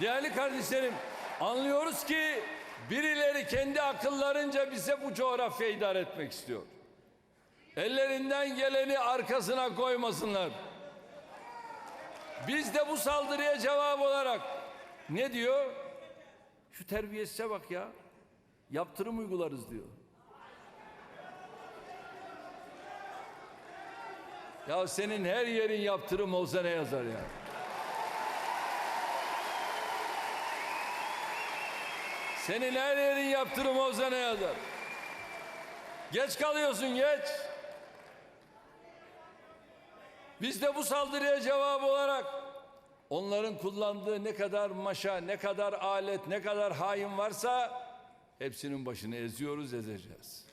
Değerli kardeşlerim, anlıyoruz ki birileri kendi akıllarınca bize bu coğrafyayı idare etmek istiyor. Ellerinden geleni arkasına koymasınlar. Biz de bu saldırıya cevap olarak ne diyor? Şu terbiyesize bak ya. Yaptırım uygularız diyor. Ya senin her yerin yaptırım olsa ne yazar ya? Senin her yerin yaptırım olsa ne yazar? Geç kalıyorsun geç. Biz de bu saldırıya cevap olarak onların kullandığı ne kadar maşa, ne kadar alet, ne kadar hain varsa hepsinin başını eziyoruz, ezeceğiz.